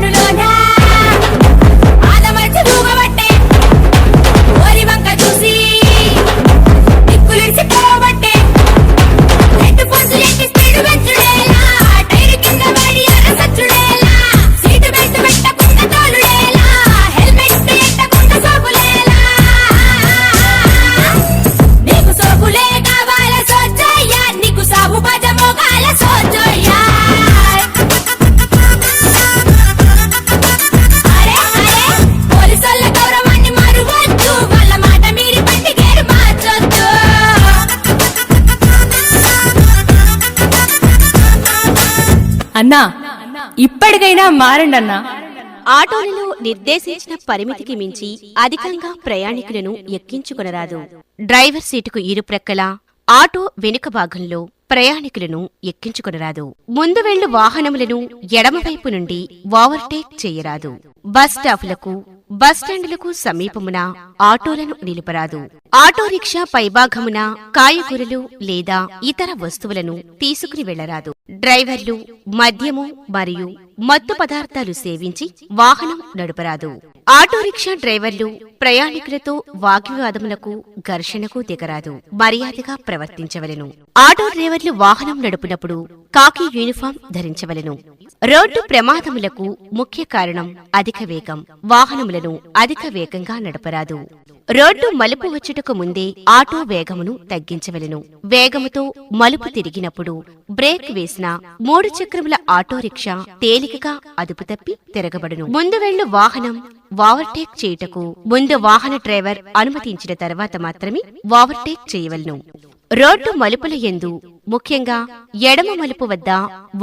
Cell ఫోనులోనా అన్నా ఇప్పటికైనా మారండి అన్నా. ఆటోలలో నిర్దేశించిన పరిమితికి మించి అధికంగా ప్రయాణికులను ఎక్కించుకొనరాదు. డ్రైవర్ సీటుకు ఇరుప్రక్కల ఆటో వెనుక భాగంలో ప్రయాణికులను ఎక్కించుకొనరాదు. ముందు వెళ్ళు వాహనములను ఎడమవైపు నుండి ఓవర్టేక్ చేయరాదు. బస్ స్టాపులకు బస్ సమీపమున ఆటోలను నిలుపరాదు. ఆటోరిక్షా పైభాగమున కాయగూరలు లేదా ఇతర వస్తువులను తీసుకుని వెళ్ళరాదు డ్రైవర్లు మద్యము మరియు మత్తు పదార్థాలు సేవించి వాహనం నడుపరాదు. ఆటోరిక్షా డ్రైవర్లు ప్రయాణికులతో వాగ్వివాదములకు ఘర్షణకు దిగరాదు. మర్యాదగా ప్రవర్తించవలెను. ఆటో డ్రైవర్లు వాహనం నడుపునప్పుడు కాకి యూనిఫామ్ ధరించవలెను. రోడ్డు ప్రమాదములకు ముఖ్య కారణం అధిక వేగం. వాహనములను అధిక వేగంగా నడపరాదు. రోడ్డు మలుపు వచ్చుటకు ముందే ఆటో వేగమును తగ్గించవలెను. వేగముతో మలుపు తిరిగినప్పుడు బ్రేక్ వేసిన మూడు చక్రముల ఆటో రిక్షా తేలికగా అదుపు తప్పి తిరగబడును. ముందు వెళ్ళు వాహనం ఓవర్టేక్ చేయుటకు ముందు వాహన డ్రైవర్ అనుమతించిన తర్వాత మాత్రమే ఓవర్టేక్ చేయవలను. రోడ్డు మలుపుల యందు ముఖ్యంగా ఎడమ మలుపు వద్ద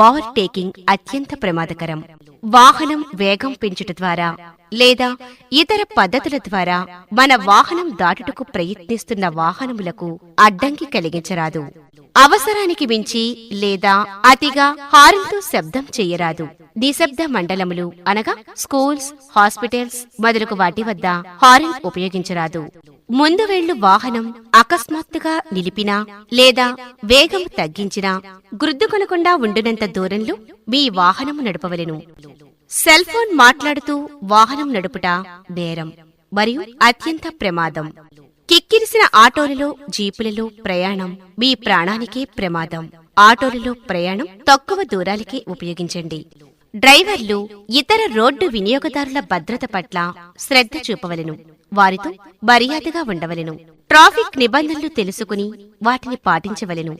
ఓవర్టేకింగ్ అత్యంత ప్రమాదకరం. వాహనం వేగం పెంచుట ద్వారా లేదా ఇతర పద్ధతుల ద్వారా మన వాహనం దాటుటకు ప్రయత్నిస్తున్న వాహనములకు అడ్డంకి కలిగించరాదు. అవసరానికి మించి లేదా అతిగా హారన్తో శబ్దం చేయరాదు. నిశ్శబ్ద మండలములు అనగా స్కూల్స్ హాస్పిటల్స్ మొదలగు వాటి వద్ద హారన్ ఉపయోగించరాదు. ముందు వెళ్ళు వాహనం అకస్మాత్తుగా నిలిపినా లేదా వేగం తగ్గించినా గుర్దుకొనకుండా ఉండునంత దూరంలో మీ వాహనము నడపవలెను. సెల్ ఫోన్ మాట్లాడుతూ వాహనం నడుపుట నేరం మరియు అత్యంత ప్రమాదం. కిక్కిరిసిన ఆటోలలో జీపులలో ప్రయాణం మీ ప్రాణానికే ప్రమాదం. ఆటోలలో ప్రయాణం తక్కువ దూరాలకే ఉపయోగించండి. డ్రైవర్లు ఇతర రోడ్డు వినియోగదారుల భద్రత పట్ల శ్రద్ధ చూపవలెను. వారితో మర్యాదగా ఉండవలెను. ట్రాఫిక్ నిబంధనలు తెలుసుకుని వాటిని పాటించవలెను.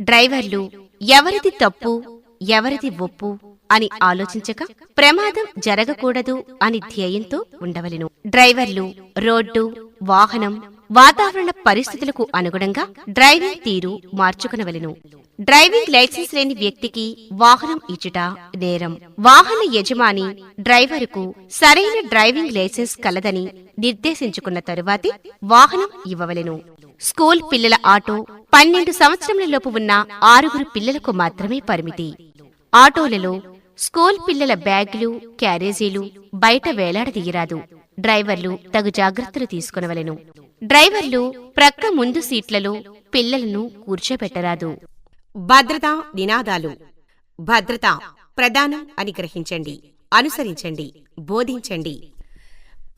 డ్రైవర్లు ఎవరిది తప్పు ఎవరిది ఒప్పు అని ఆలోచించక ప్రమాదం జరగకూడదు అని ధ్యేయంతో ఉండవలెను. డ్రైవర్లు రోడ్డు వాహనం వాతావరణ పరిస్థితులకు అనుగుణంగా డ్రైవింగ్ తీరు మార్చుకునవలెను. డ్రైవింగ్ లైసెన్స్ లేని వ్యక్తికి వాహనం ఇచ్చుట నేరం. వాహన యజమాని డ్రైవరుకు సరైన డ్రైవింగ్ లైసెన్స్ కలదని నిర్దేశించుకున్న తరువాతే వాహనం ఇవ్వవలెను. స్కూల్ పిల్లల ఆటో పన్నెండు సంవత్సరములలోపు ఉన్న ఆరుగురు పిల్లలకు మాత్రమే పరిమితి. ఆటోలలో స్కూల్ పిల్లల బ్యాగులు క్యారేజీలు బయట వేలాడదీయరాదు. డ్రైవర్లు తగు జాగ్రత్తలు తీసుకునవలెను. డ్రైవర్లు ప్రక్క ముందు సీట్లలో పిల్లలను కూర్చోబెట్టరాదు. భద్రతా నినాదాలు. భద్రత ప్రధానం అని గ్రహించండి అనుసరించండి బోధించండి.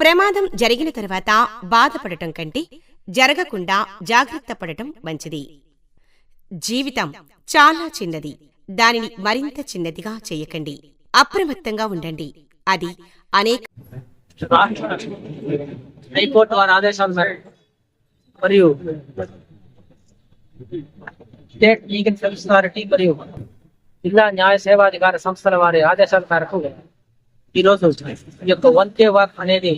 ప్రమాదం జరిగిన తర్వాత బాధపడటం కంటే జరగకుండా జాగ్రత్త పడటం మంచిది. జీవితం చాలా చిన్నది. దానిని మరింత చిన్నదిగా చేయకండి. అప్రమత్తంగా ఉండండి. అది అనేక హైకోర్టు వారి ఆదేశాల మేరకు మరియు స్టేట్ లీగల్ సర్వీస్ అథారిటీ మరియు జిల్లా న్యాయ సేవాధికార సంస్థల వారి ఆదేశాల మేరకు ఈరోజు ఈ యొక్క వన్ కే వాక్ అనేది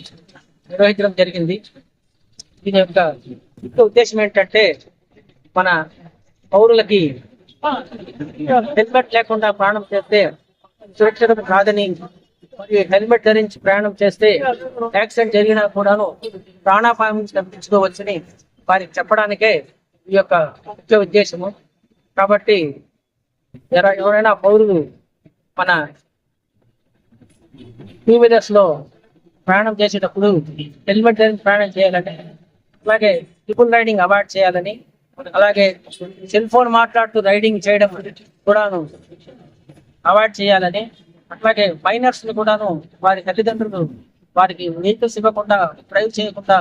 నిర్వహించడం జరిగింది. దీని యొక్క ముఖ్య ఉద్దేశం ఏంటంటే మన పౌరులకి హెల్మెట్ లేకుండా ప్రయాణం చేస్తే సురక్షితం కాదని మరియు హెల్మెట్ ధరించి ప్రయాణం చేస్తే యాక్సిడెంట్ జరిగినా కూడాను ప్రాణాపాయం నుంచి తప్పించుకోవచ్చని వారికి చెప్పడానికే ఈ యొక్క ముఖ్య ఉద్దేశము. కాబట్టి ఎవరైనా పౌరులు మన టూ వీలర్స్లో ప్రయాణం చేసేటప్పుడు హెల్మెట్ ధరించి ప్రయాణం చేయాలని అలాగే ట్రిపుల్ రైడింగ్ అవాయిడ్ చేయాలని అలాగే సెల్ ఫోన్ మాట్లాడుతూ రైడింగ్ చేయడం కూడాను అవాయిడ్ చేయాలని అట్లాగే మైనర్స్ని కూడాను వారి తల్లిదండ్రులు వారికి వెహికల్స్ ఇవ్వకుండా డ్రైవ్ చేయకుండా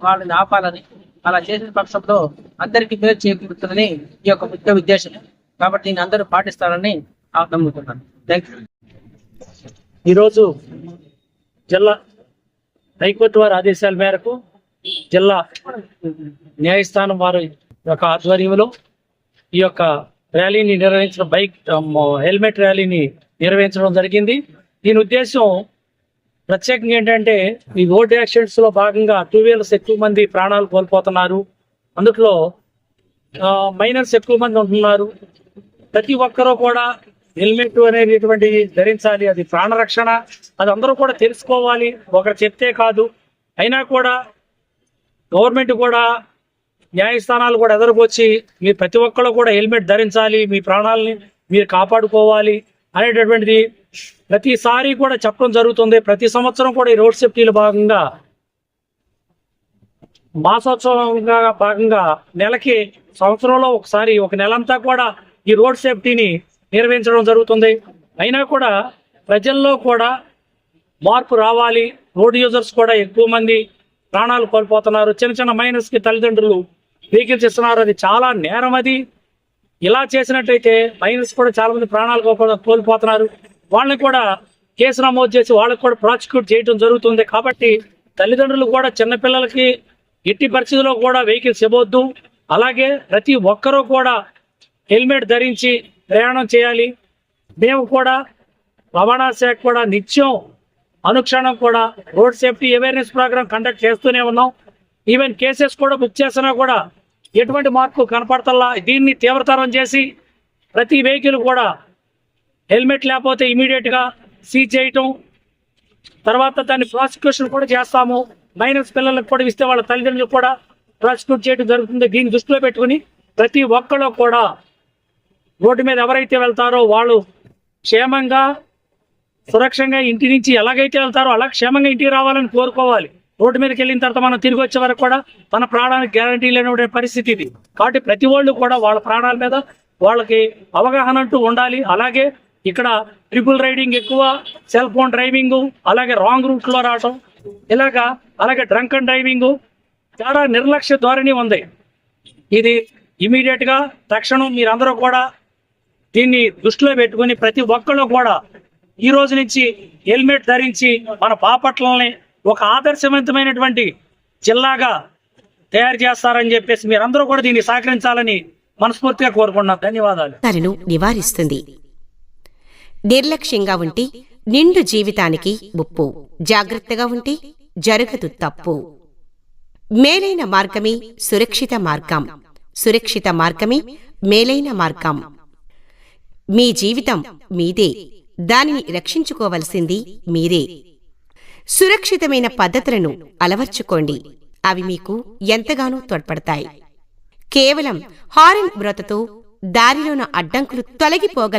వాళ్ళని ఆపాలని అలా చేసిన పక్షంలో అందరికీ మేలు చేకూరుతుందని ఈ యొక్క ముఖ్య ఉద్దేశం. కాబట్టి దీన్ని అందరూ పాటిస్తారని నమ్ముతున్నాను. థ్యాంక్ యూ ఈరోజు జిల్లా హైకోర్టు వారి ఆదేశాల మేరకు జిల్లా న్యాయస్థానం వారి యొక్క ఆధ్వర్యంలో ఈ యొక్క ర్యాలీని నిర్వహించడం బైక్ హెల్మెట్ ర్యాలీని నిర్వహించడం జరిగింది. దీని ఉద్దేశం ప్రత్యేకంగా ఏంటంటే ఈ రోడ్ యాక్సిడెంట్స్లో భాగంగా టూ వీలర్స్ ఎక్కువ మంది ప్రాణాలు కోల్పోతున్నారు. అందులో మైనర్స్ ఎక్కువ మంది ఉంటున్నారు. ప్రతి ఒక్కరూ కూడా హెల్మెట్ అనేటువంటి ధరించాలి. అది ప్రాణరక్షణ అది అందరూ కూడా తెలుసుకోవాలి. ఒకరు చెప్తే కాదు. అయినా కూడా గవర్నమెంట్ కూడా న్యాయస్థానాలు కూడా ఎదురుకొచ్చి మీరు ప్రతి ఒక్కరు కూడా హెల్మెట్ ధరించాలి. మీ ప్రాణాలని మీరు కాపాడుకోవాలి అనేటటువంటిది ప్రతిసారి కూడా చెప్పడం జరుగుతుంది. ప్రతి సంవత్సరం కూడా ఈ రోడ్ సేఫ్టీలో భాగంగా మాసోత్సవంగా భాగంగా నెలకి సంవత్సరంలో ఒకసారి ఒక నెలంతా కూడా ఈ రోడ్ సేఫ్టీని నిర్వహించడం జరుగుతుంది. అయినా కూడా ప్రజల్లో కూడా మార్పు రావాలి. రోడ్ యూజర్స్ కూడా ఎక్కువ మంది ప్రాణాలు కోల్పోతున్నారు. చిన్న చిన్న మైనర్స్కి తల్లిదండ్రులు వెహికల్స్ ఇస్తున్నారు అది చాలా నేరం అది. ఇలా చేసినట్టయితే మైనర్స్ కూడా చాలా మంది ప్రాణాలు కోల్పో- కోల్పోతున్నారు. వాళ్ళని కూడా కేసు నమోదు చేసి వాళ్ళకి కూడా ప్రాసిక్యూట్ చేయడం జరుగుతుంది. కాబట్టి తల్లిదండ్రులు కూడా చిన్నపిల్లలకి ఎట్టి పరిస్థితుల్లో కూడా వెహికల్స్ ఇవ్వద్దు. అలాగే ప్రతి ఒక్కరూ కూడా హెల్మెట్ ధరించి ప్రయాణం చేయాలి. మేము కూడా రవాణా శాఖ కూడా నిత్యం అనుక్షణం కూడా road safety awareness programme conduct చేస్తూనే ఉన్నాం. ఈవెన్ కేసెస్ కూడా బుక్ చేసినా కూడా ఎటువంటి మార్పు కనపడతల్లా దీన్ని తీవ్రతరం చేసి ప్రతి వెహికల్ కూడా హెల్మెట్ లేకపోతే ఇమీడియట్గా సీజ్ చేయటం. తర్వాత దాన్ని ప్రాసిక్యూషన్ కూడా చేస్తాము. మైనస్ పిల్లలకు కూడా ఇస్తే వాళ్ళ తల్లిదండ్రులకు కూడా ప్రాసిక్యూట్ చేయడం జరుగుతుంది. దీన్ని దృష్టిలో పెట్టుకుని ప్రతి ఒక్కళ్ళు కూడా రోడ్డు మీద ఎవరైతే వెళ్తారో వాళ్ళు క్షేమంగా సురక్షంగా ఇంటి నుంచి ఎలాగైతే వెళ్తారో అలా క్షేమంగా ఇంటికి రావాలని కోరుకోవాలి. రోడ్డు మీదకి వెళ్ళిన తర్వాత మనం తిరిగి వచ్చే వరకు కూడా మన ప్రాణానికి గ్యారంటీ లేని పరిస్థితి ఇది. కాబట్టి ప్రతి వాళ్ళు కూడా వాళ్ళ ప్రాణాల మీద వాళ్ళకి అవగాహన అంటూ ఉండాలి. అలాగే ఇక్కడ ట్రిపుల్ రైడింగ్ ఎక్కువ సెల్ ఫోన్ డ్రైవింగ్ అలాగే రాంగ్ రూట్లో రావటం ఇలాగా అలాగే డ్రంక్ అండ్ డ్రైవింగ్ చాలా నిర్లక్ష్య ధోరణి ఉంది. ఇది ఇమీడియట్గా తక్షణం మీరందరూ కూడా దీన్ని దృష్టిలో పెట్టుకుని ప్రతి ఒక్కళ్ళు కూడా ఈ రోజు నుంచి హెల్మెట్ ధరించి మన పాపట్లని ఒక ఆదర్శవంతమైనటువంటి జిల్లాగా తయారు చేస్తారని చెప్పేసి మీరందరూ కూడా దీన్ని సహకరించాలని మనస్ఫూర్తిగా కోరుకుంటున్నాం. ధన్యవాదాలు. నివారిస్తుంది. నిర్లక్ష్యంగా ఉంటే నిండు జీవితానికి ముప్పు జాగ్రత్తగా ఉంటే జరగదు తప్పు. మేలైన మార్గమే సురక్షిత మార్గం. సురక్షిత మార్గమే మేలైన మార్గం. మీ జీవితం మీదే. దానిని రక్షించుకోవలసింది మీరే. సురక్షితమైన పద్ధతులను అలవర్చుకోండి. అవి మీకు ఎంతగానో తోడ్పడతాయి. కేవలం హారన్ బ్రతతో దారిలోన అడ్డంకులు తొలగిపోగల